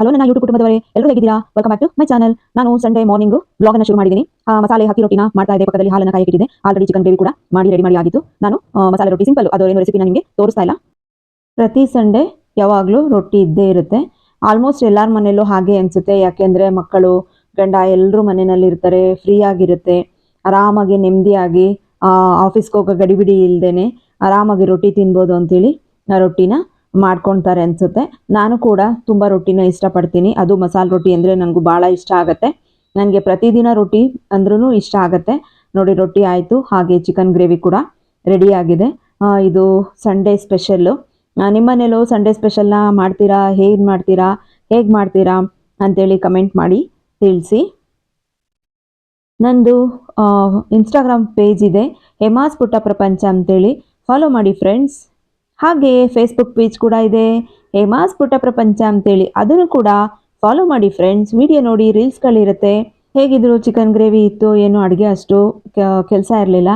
Hello ನನ್ನ YouTube ಕುಟುಂಬದವರೇ ಎಲ್ಲರೂ ಹೇಗಿದ್ದೀರಾ? Welcome back to my channel ನಾನು ಸಂಡೇ ಮಾರ್ನಿಂಗ್ ಬ್ಲಾಗ್ ಅನ್ನು ಶುರು ಮಾಡಿದ್ದೀನಿ. ಮಸಾಲೆ ಹಾಕಿ ರೊಟ್ಟಿನ ಮಾಡ್ತಾ ಇದೆ ಪಕ್ಕದಲ್ಲಿ ಹಾಲನ್ನು ಇಟ್ಟಿದೆ ಆಲ್ರೆಡಿ ಚಿಕನ್ ಗ್ರೇವಿ ಕೂಡ ಮಾಡಿ ರೆಡಿ ಮಾಡಿ ಆಗಿತ್ತು. ನಾನು ಮಸಾಲೆ ರೊಟ್ಟಿ ಸಿಂಪಲ್ ಅದು ಏನು ರೆಸಿಪಿ ನಿಮಗೆ ತೋರಿಸ್ತಾ ಇಲ್ಲ. ಪ್ರತಿ ಸಂಡೇ ಯಾವಾಗಲೂ ರೊಟ್ಟಿ ಇದ್ದೇ ಇರುತ್ತೆ. ಆಲ್ಮೋಸ್ಟ್ ಎಲ್ಲರ ಮನೆಯಲ್ಲೂ ಹಾಗೆ ಅನಿಸುತ್ತೆ. ಯಾಕೆಂದರೆ ಮಕ್ಕಳು, ಗಂಡ ಎಲ್ಲರೂ ಮನೆಯಲ್ಲಿ ಇರ್ತಾರೆ. ಫ್ರೀ ಆಗಿರುತ್ತೆ. ಆರಾಮಾಗಿ, ನೆಮ್ಮದಿಯಾಗಿ ಆಫೀಸ್ಗೆ ಹೋಗೋ ಗಡಿಬಿಡಿ ಇಲ್ಲದೇ ಆರಾಮಾಗಿ ರೊಟ್ಟಿ ತಿನ್ಬೋದು ಅಂತೇಳಿ ನಾ ರೊಟ್ಟಿನ ಮಾಡ್ಕೊಳ್ತಾರೆ ಅನಿಸುತ್ತೆ. ನಾನು ಕೂಡ ತುಂಬ ರೊಟ್ಟಿನ ಇಷ್ಟಪಡ್ತೀನಿ. ಅದು ಮಸಾಲೆ ರೊಟ್ಟಿ ಅಂದರೆ ನನಗೂ ಭಾಳ ಇಷ್ಟ ಆಗುತ್ತೆ. ನನಗೆ ಪ್ರತಿದಿನ ರೊಟ್ಟಿ ಅಂದ್ರೂ ಇಷ್ಟ ಆಗುತ್ತೆ. ನೋಡಿ ರೊಟ್ಟಿ ಆಯಿತು. ಹಾಗೆ ಚಿಕನ್ ಗ್ರೇವಿ ಕೂಡ ರೆಡಿ ಆಗಿದೆ. ಆ, ಇದು ಸಂಡೇ ಸ್ಪೆಷಲ್ಲು ನಿಮ್ಮನೇಲೂ ಸಂಡೇ ಸ್ಪೆಷಲ್ನ ಮಾಡ್ತೀರಾ? ಹೇಗೆ ಮಾಡ್ತೀರಾ? ಹೇಗೆ ಮಾಡ್ತೀರಾ ಅಂತೇಳಿ ಕಮೆಂಟ್ ಮಾಡಿ ತಿಳಿಸಿ. ನಂದು ಇನ್ಸ್ಟಾಗ್ರಾಮ್ ಪೇಜ್ ಇದೆ. ಹೆಮಾಸ್ ಪುಟ್ಟ ಪ್ರಪಂಚ ಅಂತೇಳಿ. ಫಾಲೋ ಮಾಡಿ ಫ್ರೆಂಡ್ಸ್ ಹಾಗೆ ಫೇಸ್ಬುಕ್ ಪೇಜ್ ಕೂಡ ಇದೆ. ಹೇಮಾಸ್ ಪುಟ್ಟ ಪ್ರಪಂಚ ಅಂತೇಳಿ ಅದನ್ನು ಕೂಡ ಫಾಲೋ ಮಾಡಿ ಫ್ರೆಂಡ್ಸ್ ವಿಡಿಯೋ ನೋಡಿ ರೀಲ್ಸ್ಗಳಿರುತ್ತೆ ಹೇಗಿದ್ರು ಚಿಕನ್ ಗ್ರೇವಿ ಇತ್ತು ಏನು ಅಡುಗೆ ಅಷ್ಟು ಕೆಲಸ ಇರಲಿಲ್ಲ.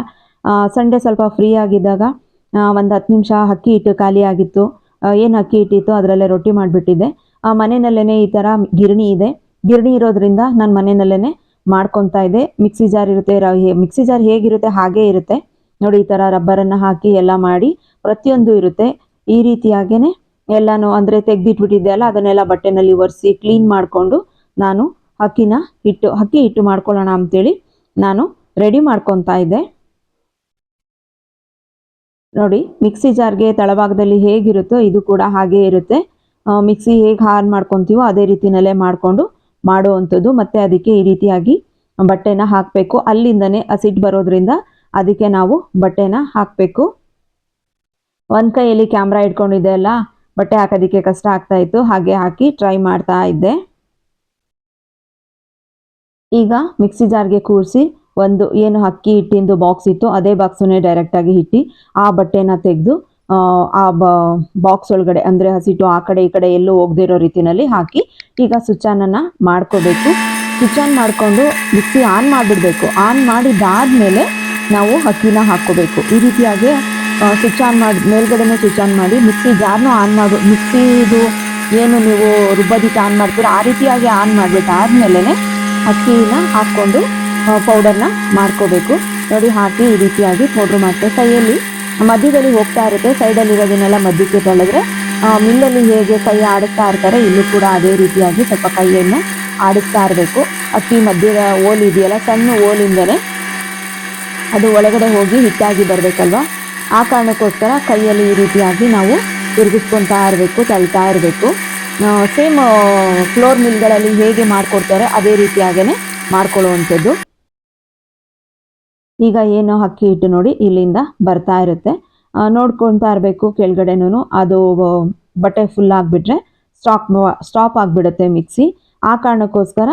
ಸಂಡೇ ಸ್ವಲ್ಪ ಫ್ರೀ ಆಗಿದ್ದಾಗ ಒಂದು ಹತ್ತು ನಿಮಿಷ ಅಕ್ಕಿ ಹಿಟ್ಟು ಖಾಲಿ ಆಗಿತ್ತು. ಏನು ಅಕ್ಕಿ ಹಿಟ್ಟಿತ್ತು ಅದರಲ್ಲೇ ರೊಟ್ಟಿ ಮಾಡಿಬಿಟ್ಟಿದ್ದೆ. ಮನೆಯಲ್ಲೇ ಈ ಥರ ಗಿರಣಿ ಇದೆ. ಗಿರಣಿ ಇರೋದ್ರಿಂದ ನಾನು ಮನೆಯಲ್ಲೇ ಮಾಡ್ಕೊತಾ ಇದ್ದೆ. ಮಿಕ್ಸಿ ಜಾರ್ ಇರುತ್ತೆ ಮಿಕ್ಸಿ ಜಾರ್ ಹೇಗಿರುತ್ತೆ ಹಾಗೇ ಇರುತ್ತೆ. ನೋಡಿ ಈ ಥರ ರಬ್ಬರನ್ನು ಹಾಕಿ ಎಲ್ಲ ಮಾಡಿ ಪ್ರತಿಯೊಂದು ಇರುತ್ತೆ. ಈ ರೀತಿಯಾಗೇ ಎಲ್ಲನೂ ಅಂದರೆ ತೆಗೆದಿಟ್ಬಿಟ್ಟಿದ್ದೆ ಅಲ್ಲ ಅದನ್ನೆಲ್ಲ ಬಟ್ಟೆನಲ್ಲಿ ಒರೆಸಿ ಕ್ಲೀನ್ ಮಾಡಿಕೊಂಡು ನಾನು ಅಕ್ಕಿನ ಹಿಟ್ಟು ಅಕ್ಕಿ ಹಿಟ್ಟು ಮಾಡ್ಕೊಳ್ಳೋಣ ಅಂತೇಳಿ ನಾನು ರೆಡಿ ಮಾಡ್ಕೊತಾ ಇದ್ದೆ. ನೋಡಿ ಮಿಕ್ಸಿ ಜಾರ್ಗೆ ತಳಭಾಗದಲ್ಲಿ ಹೇಗಿರುತ್ತೋ ಇದು ಕೂಡ ಹಾಗೇ ಇರುತ್ತೆ. ಮಿಕ್ಸಿ ಹೇಗೆ ಹಾನ್ ಮಾಡ್ಕೊತೀವೋ ಅದೇ ರೀತಿನಲ್ಲೇ ಮಾಡಿಕೊಂಡು ಮಾಡುವಂಥದ್ದು. ಮತ್ತು ಅದಕ್ಕೆ ಈ ರೀತಿಯಾಗಿ ಬಟ್ಟೆನ ಹಾಕಬೇಕು. ಅಲ್ಲಿಂದನೇ ಹಸಿಟ್ಟು ಬರೋದ್ರಿಂದ ಅದಕ್ಕೆ ನಾವು ಬಟ್ಟೆನ ಹಾಕಬೇಕು. ಒಂದು ಕೈಯಲ್ಲಿ ಕ್ಯಾಮ್ರಾ ಇಟ್ಕೊಂಡಿದ್ದೆ ಅಲ್ಲ, ಬಟ್ಟೆ ಹಾಕೋದಕ್ಕೆ ಕಷ್ಟ ಆಗ್ತಾ ಇತ್ತು, ಹಾಗೆ ಹಾಕಿ ಟ್ರೈ ಮಾಡ್ತಾ ಇದ್ದೆ. ಈಗ ಮಿಕ್ಸಿ ಜಾರ್ಗೆ ಕೂರಿಸಿ ಒಂದು ಏನು ಅಕ್ಕಿ ಹಿಟ್ಟಿಂದು ಬಾಕ್ಸ್ ಇತ್ತು, ಅದೇ ಬಾಕ್ಸನ್ನೇ ಡೈರೆಕ್ಟಾಗಿ ಇಟ್ಟು ಆ ಬಟ್ಟೆನ ತೆಗೆದು, ಆ ಬಾಕ್ಸ್ ಒಳಗಡೆ ಅಂದರೆ ಹಸಿಟ್ಟು ಆ ಕಡೆ ಈ ಕಡೆ ಎಲ್ಲೂ ಹೋಗದೇ ರೀತಿಯಲ್ಲಿ ಹಾಕಿ ಈಗ ಸ್ವಿಚ್ ಮಾಡ್ಕೋಬೇಕು. ಸ್ವಿಚ್ ಆನ್ ಮಾಡಿಕೊಂಡು ಮಿಕ್ಸಿ ಆನ್ ಮಾಡಿಬಿಡ್ಬೇಕು. ಆನ್ ಮಾಡಿದ್ದಾದಮೇಲೆ ನಾವು ಅಕ್ಕಿನ ಹಾಕ್ಕೋಬೇಕು. ಈ ರೀತಿಯಾಗಿ ಸ್ವಿಚ್ ಆನ್ ಮಾಡಿ, ಮೇಲ್ಗಡೆನೇ ಸ್ವಿಚ್ ಆನ್ ಮಾಡಿ, ಮಿಕ್ಸಿ ಜಾರ್ನು ಆನ್ ಮಾಡಿ, ಮಿಕ್ಸಿದು ಏನು ನೀವು ರುಬ್ಬದಿಕ್ಕೆ ಆನ್ ಮಾಡ್ತೀರೋ, ಆ ರೀತಿಯಾಗಿ ಆನ್ ಮಾಡಿಬಿಟ್ಟು ಆದಮೇಲೆ ಅಕ್ಕಿನ ಹಾಕ್ಕೊಂಡು ಪೌಡರ್ನ ಮಾಡ್ಕೋಬೇಕು. ನೋಡಿ, ಹಾಕಿ ಈ ರೀತಿಯಾಗಿ ಪೌಡ್ರ್ ಮಾಡ್ತೇವೆ ಕೈಯಲ್ಲಿ ಮಧ್ಯದಲ್ಲಿ ಹೋಗ್ತಾ ಇರುತ್ತೆ ಸೈಡಲ್ಲಿರೋದನ್ನೆಲ್ಲ ಮಧ್ಯಕ್ಕೆ ತೊಳೆದ್ರೆ ಮಿಲ್ಲಲ್ಲಿ ಹೇಗೆ ಕೈ ಆಡಿಸ್ತಾ ಇರ್ತಾರೆ, ಇಲ್ಲೂ ಕೂಡ ಅದೇ ರೀತಿಯಾಗಿ ಸ್ವಲ್ಪ ಕೈಯನ್ನು ಆಡಿಸ್ತಾ ಇರಬೇಕು. ಅಕ್ಕಿ ಮಧ್ಯದ ಓಲ್ ಇದೆಯಲ್ಲ, ಸಣ್ಣ ಓಲಿಂದಲೇ ಅದು ಒಳಗಡೆ ಹೋಗಿ ಹಿಟ್ಟಾಗಿ ಬರಬೇಕಲ್ವ? ಆ ಕಾರಣಕ್ಕೋಸ್ಕರ ಕೈಯಲ್ಲಿ ಈ ರೀತಿಯಾಗಿ ನಾವು ತಿರುಗಿಸ್ಕೊತಾ ಇರಬೇಕು ತಳ್ತಾ ಇರಬೇಕು. ಸೇಮ್ ಫ್ಲೋರ್ ಮಿಲ್ಗಳಲ್ಲಿ ಹೇಗೆ ಮಾಡಿಕೊಡ್ತಾರೆ ಅದೇ ರೀತಿಯಾಗೇ ಮಾಡ್ಕೊಳ್ಳುವಂಥದ್ದು. ಈಗ ಏನು ಅಕ್ಕಿ ಹಿಟ್ಟು ನೋಡಿ ಇಲ್ಲಿಂದ ಬರ್ತಾ ಇರುತ್ತೆ. ನೋಡ್ಕೊತಾ ಇರಬೇಕು ಕೆಳಗಡೆನೂ. ಅದು ಬಟ್ಟೆ ಫುಲ್ ಆಗಿಬಿಟ್ರೆ ಸ್ಟಾಪ್ ಸ್ಟಾಪ್ ಆಗಿಬಿಡುತ್ತೆ ಮಿಕ್ಸಿ ಆ ಕಾರಣಕ್ಕೋಸ್ಕರ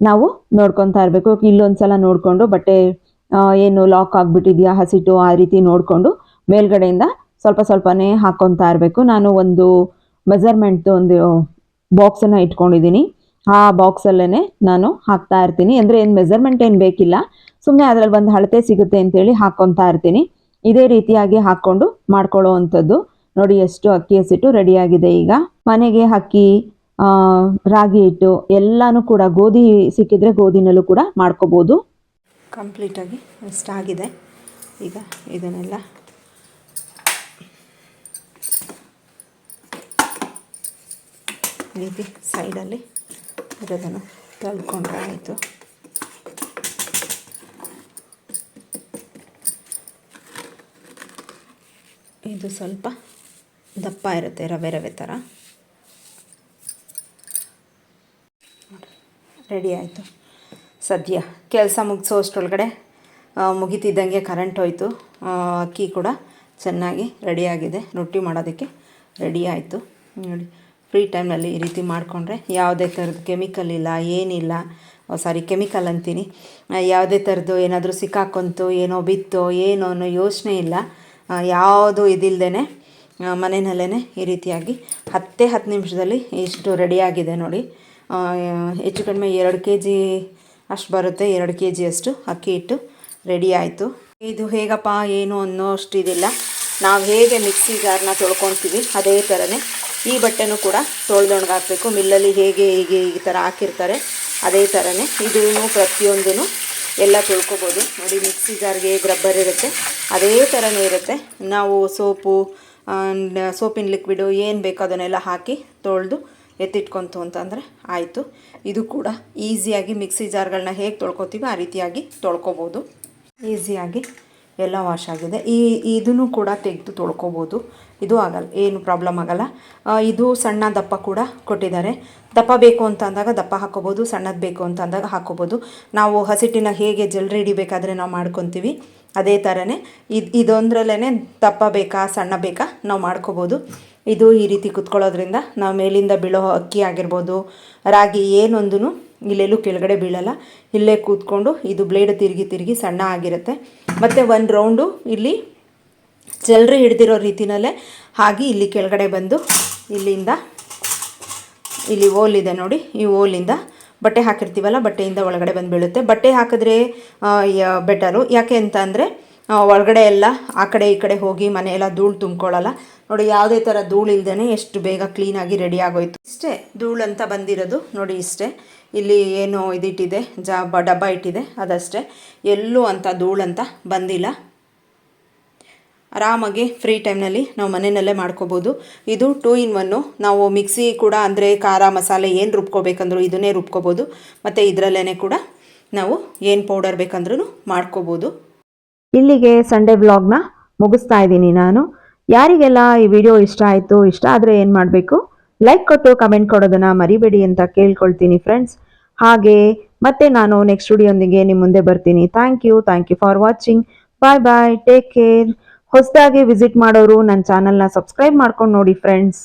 ನಾವು ನೋಡ್ಕೊತಾ ಇರಬೇಕು. ಇಲ್ಲೊಂದು ಸಲ ನೋಡಿಕೊಂಡು ಬಟ್ಟೆ ಏನು ಲಾಕ್ ಆಗಿಬಿಟ್ಟಿದೆಯಾ ಹಸಿಟ್ಟು ಆ ರೀತಿ ನೋಡಿಕೊಂಡು ಮೇಲ್ಗಡೆಯಿಂದ ಸ್ವಲ್ಪ ಸ್ವಲ್ಪನೇ ಹಾಕ್ಕೊತಾ ಇರಬೇಕು. ನಾನು ಒಂದು ಮೆಸರ್ಮೆಂಟ್ದು ಒಂದು ಬಾಕ್ಸನ್ನು ಇಟ್ಕೊಂಡಿದ್ದೀನಿ. ಆ ಬಾಕ್ಸಲ್ಲೇ ನಾನು ಹಾಕ್ತಾ ಇರ್ತೀನಿ. ಅಂದರೆ ಏನು ಮೆಜರ್ಮೆಂಟ್ ಏನು ಬೇಕಿಲ್ಲ. ಸುಮ್ಮನೆ ಅದರಲ್ಲಿ ಒಂದು ಅಳತೆ ಸಿಗುತ್ತೆ ಅಂತೇಳಿ ಹಾಕ್ಕೊತಾ ಇರ್ತೀನಿ. ಇದೇ ರೀತಿಯಾಗಿ ಹಾಕ್ಕೊಂಡು ಮಾಡ್ಕೊಳ್ಳೋ ಅಂಥದ್ದು. ನೋಡಿ ಎಷ್ಟು ಅಕ್ಕಿ ಹಸಿಟ್ಟು ರೆಡಿಯಾಗಿದೆ ಈಗ. ಮನೆಗೆ ಅಕ್ಕಿ ರಾಗಿ ಹಿಟ್ಟು ಎಲ್ಲನೂ ಕೂಡ ಗೋಧಿ ಸಿಕ್ಕಿದ್ರೆ ಗೋಧಿನಲ್ಲೂ ಕೂಡ ಮಾಡ್ಕೋಬೋದು. ಕಂಪ್ಲೀಟಾಗಿ ಆಗಿದೆ. ಈಗ ಇದನ್ನೆಲ್ಲ ರೀತಿ ಸೈಡಲ್ಲಿ ಇರೋದನ್ನು ತಳ್ಕೊಂಡ್ರೆ ಆಯಿತು. ಇದು ಸ್ವಲ್ಪ ದಪ್ಪ ಇರುತ್ತೆ, ರವೆ ರವೆ ಥರ. ರೆಡಿ ಆಯಿತು. ಸದ್ಯ ಕೆಲಸ ಮುಗಿಸೋ ಅಷ್ಟರೊಳಗಡೆ ಮುಗಿತಿದ್ದಂಗೆ ಕರೆಂಟ್ ಹೋಯಿತು. ಅಕ್ಕಿ ಕೂಡ ಚೆನ್ನಾಗಿ ರೆಡಿಯಾಗಿದೆ ರೊಟ್ಟಿ ಮಾಡೋದಕ್ಕೆ ರೆಡಿ ಆಯಿತು. ನೋಡಿ ಫ್ರೀ ಟೈಮ್ನಲ್ಲಿ ಈ ರೀತಿ ಮಾಡಿಕೊಂಡ್ರೆ ಯಾವುದೇ ಥರದ್ದು ಕೆಮಿಕಲ್ ಇಲ್ಲ, ಏನಿಲ್ಲ. ಸಾರಿ ಕೆಮಿಕಲ್ ಅಂತೀನಿ. ಯಾವುದೇ ಥರದ್ದು ಏನಾದರೂ ಸಿಕ್ಕಾಕೊಂತು, ಏನೋ ಬಿತ್ತೋ, ಏನೋ ಅನ್ನೋ ಯೋಚನೆ ಇಲ್ಲ. ಯಾವುದು ಇದಿಲ್ಲದೇ ಮನೆಯಲ್ಲೇ ಈ ರೀತಿಯಾಗಿ ಹತ್ತೇ ಹತ್ತು ನಿಮಿಷದಲ್ಲಿ ಇಷ್ಟು ರೆಡಿಯಾಗಿದೆ ನೋಡಿ. ಹೆಚ್ಚು ಕಡಿಮೆ ಎರಡು ಕೆ ಜಿ ಅಷ್ಟು ಬರುತ್ತೆ, ಎರಡು ಕೆ ಜಿಯಷ್ಟು ಅಕ್ಕಿ ಹಿಟ್ಟು ರೆಡಿ ಆಯಿತು. ಇದು ಹೇಗಪ್ಪ, ಏನು ಅನ್ನೋ ಅಷ್ಟು ಇದಿಲ್ಲ ನಾವು ಹೇಗೆ ಮಿಕ್ಸಿ ಜಾರ್ನ ತೊಳ್ಕೊತೀವಿ, ಅದೇ ಥರನೇ ಈ ಬಟ್ಟೆನೂ ಕೂಡ ತೊಳೆದೊಣಗಾಕಬೇಕು. ಮಿಲ್ಲಲ್ಲಿ ಹೇಗೆ, ಹೀಗೆ, ಈ ಥರ ಹಾಕಿರ್ತಾರೆ, ಅದೇ ಥರನೇ ಇದೂ ಪ್ರತಿಯೊಂದೂ ಎಲ್ಲ ತೊಳ್ಕೊಬೋದು. ನೋಡಿ, ಮಿಕ್ಸಿ ಜಾರ್ಗೆ ಗ್ರಬ್ಬರ್ ಇರುತ್ತೆ. ಅದೇ ಥರನೇ ಇರುತ್ತೆ. ನಾವು ಸೋಪು ಸೋಪಿನ ಲಿಕ್ವಿಡು ಏನು ಬೇಕೋ ಅದನ್ನೆಲ್ಲ ಹಾಕಿ ತೊಳೆದು ಎತ್ತಿಟ್ಕೊಂತು ಅಂತಂದರೆ ಆಯಿತು. ಇದು ಕೂಡ ಈಸಿಯಾಗಿ ಮಿಕ್ಸಿ ಜಾರ್ಗಳನ್ನ ಹೇಗೆ ತೊಳ್ಕೊತೀವಿ ಆ ರೀತಿಯಾಗಿ ತೊಳ್ಕೊಬೋದು. ಈಸಿಯಾಗಿ ಎಲ್ಲ ವಾಶ್ ಆಗಿದೆ. ಈ, ಇದನ್ನು ಕೂಡ ತೆಗೆದು ತೊಳ್ಕೊಬೋದು. ಇದು ಆಗಲ್ಲ, ಏನು ಪ್ರಾಬ್ಲಮ್ ಆಗಲ್ಲ. ಇದು ಸಣ್ಣ ದಪ್ಪ ಕೂಡ ಕೊಟ್ಟಿದ್ದಾರೆ. ದಪ್ಪ ಬೇಕು ಅಂತ ಅಂದಾಗ ದಪ್ಪ ಹಾಕೋಬೋದು, ಸಣ್ಣದು ಬೇಕು ಅಂತ ಅಂದಾಗ ಹಾಕೋಬೋದು. ನಾವು ಹಸಿಟ್ಟಿನ ಹೇಗೆ ಜಲ್ರಿ ಹಿಡಿಬೇಕಾದ್ರೆ ನಾವು ಮಾಡ್ಕೊತೀವಿ, ಅದೇ ಥರನೇ ಇದು ಇದೊಂದರಲ್ಲೇ ದಪ್ಪ ಬೇಕಾ, ಸಣ್ಣ ಬೇಕಾ ನಾವು ಮಾಡ್ಕೋಬೋದು. ಇದು ಈ ರೀತಿ ಕುತ್ಕೊಳ್ಳೋದ್ರಿಂದ ನಾವು ಮೇಲಿಂದ ಬೀಳೋ ಅಕ್ಕಿ ಆಗಿರ್ಬೋದು, ರಾಗಿ ಏನೊಂದೂ ಇಲ್ಲೆಲ್ಲೂ ಕೆಳಗಡೆ ಬೀಳಲ್ಲ. ಇಲ್ಲೇ ಕೂತ್ಕೊಂಡು ಇದು ಬ್ಲೇಡ್ ತಿರುಗಿ ತಿರುಗಿ ಸಣ್ಣ ಆಗಿರುತ್ತೆ. ಮತ್ತು ಒಂದು ರೌಂಡು ಇಲ್ಲಿ ಚಲ್ರಿ ಹಿಡ್ದಿರೋ ರೀತಿನಲ್ಲೇ ಹಾಗೆ ಇಲ್ಲಿ ಕೆಳಗಡೆ ಬಂದು ಇಲ್ಲಿಂದ ಇಲ್ಲಿ ಓಲ್ ಇದೆ ನೋಡಿ, ಈ ಓಲಿಂದ ಬಟ್ಟೆ ಹಾಕಿರ್ತೀವಲ್ಲ, ಬಟ್ಟೆಯಿಂದ ಒಳಗಡೆ ಬಂದು ಬೀಳುತ್ತೆ. ಬಟ್ಟೆ ಹಾಕಿದ್ರೆ ಬೆಟರು ಯಾಕೆ ಅಂತ ಅಂದರೆ ಒಳಗಡೆ ಎಲ್ಲ, ಆ ಕಡೆ ಈ ಕಡೆ ಹೋಗಿ ಮನೆ ಎಲ್ಲ ಧೂಳು ತುಂಬ್ಕೊಳ್ಳಲ್ಲ. ನೋಡಿ, ಯಾವುದೇ ಥರ ಧೂಳು ಇಲ್ದೇ ಎಷ್ಟು ಬೇಗ ಕ್ಲೀನಾಗಿ ರೆಡಿ ಆಗೋಯ್ತು. ಇಷ್ಟೇ, ಧೂಳು ಅಂತ ಬಂದಿರೋದು. ನೋಡಿ, ಇಷ್ಟೇ. ಇಲ್ಲಿ ಏನು ಇದಿಟ್ಟಿದೆ, ಜಾ, ಬ, ಡಬ್ಬ ಇಟ್ಟಿದೆ, ಅದಷ್ಟೇ. ಎಲ್ಲೂ ಅಂತ ಧೂಳಂತ ಬಂದಿಲ್ಲ. ಆರಾಮಾಗಿ ಫ್ರೀ ಟೈಮ್ನಲ್ಲಿ ನಾವು ಮನೆಯಲ್ಲೇ ಮಾಡ್ಕೋಬೋದು. ಇದು ಟೂ ಇನ್ ಒನ್ನು ನಾವು ಮಿಕ್ಸಿ ಕೂಡ ಅಂದರೆ ಖಾರ ಮಸಾಲೆ ಏನು ರುಬ್ಕೋಬೇಕಂದ್ರೂ ಇದನ್ನೇ ರುಬ್ಕೋಬೋದು. ಮತ್ತು ಇದರಲ್ಲೇ ಕೂಡ ನಾವು ಏನು ಪೌಡರ್ ಬೇಕಂದ್ರೂ ಮಾಡ್ಕೋಬೋದು. ಇಲ್ಲಿಗೆ ಸಂಡೇ ವ್ಲಾಗ್ನ ಮುಗಿಸ್ತಾ ಇದ್ದೀನಿ ನಾನು. ಯಾರಿಗೆಲ್ಲ ಈ ವಿಡಿಯೋ ಇಷ್ಟ ಆಯಿತು, ಇಷ್ಟ ಆದರೆ ಏನು ಮಾಡಬೇಕು? ಲೈಕ್ ಕೊಟ್ಟು ಕಮೆಂಟ್ ಕೊಡೋದನ್ನು ಮರಿಬೇಡಿ ಅಂತ ಕೇಳ್ಕೊಳ್ತೀನಿ ಫ್ರೆಂಡ್ಸ್ ಹಾಗೆ ಮತ್ತೆ ನಾನು ನೆಕ್ಸ್ಟ್ ವಿಡಿಯೋಂದಿಗೆ ನಿಮ್ಮ ಮುಂದೆ ಬರ್ತೀನಿ. Thank you thank you for watching bye bye take care ಹೊಸದಾಗಿ ವಿಸಿಟ್ ಮಾಡೋರು ನನ್ನ ಚಾನಲ್ನ ಸಬ್ಸ್ಕ್ರೈಬ್ ಮಾಡ್ಕೊಂಡು ನೋಡಿ ಫ್ರೆಂಡ್ಸ್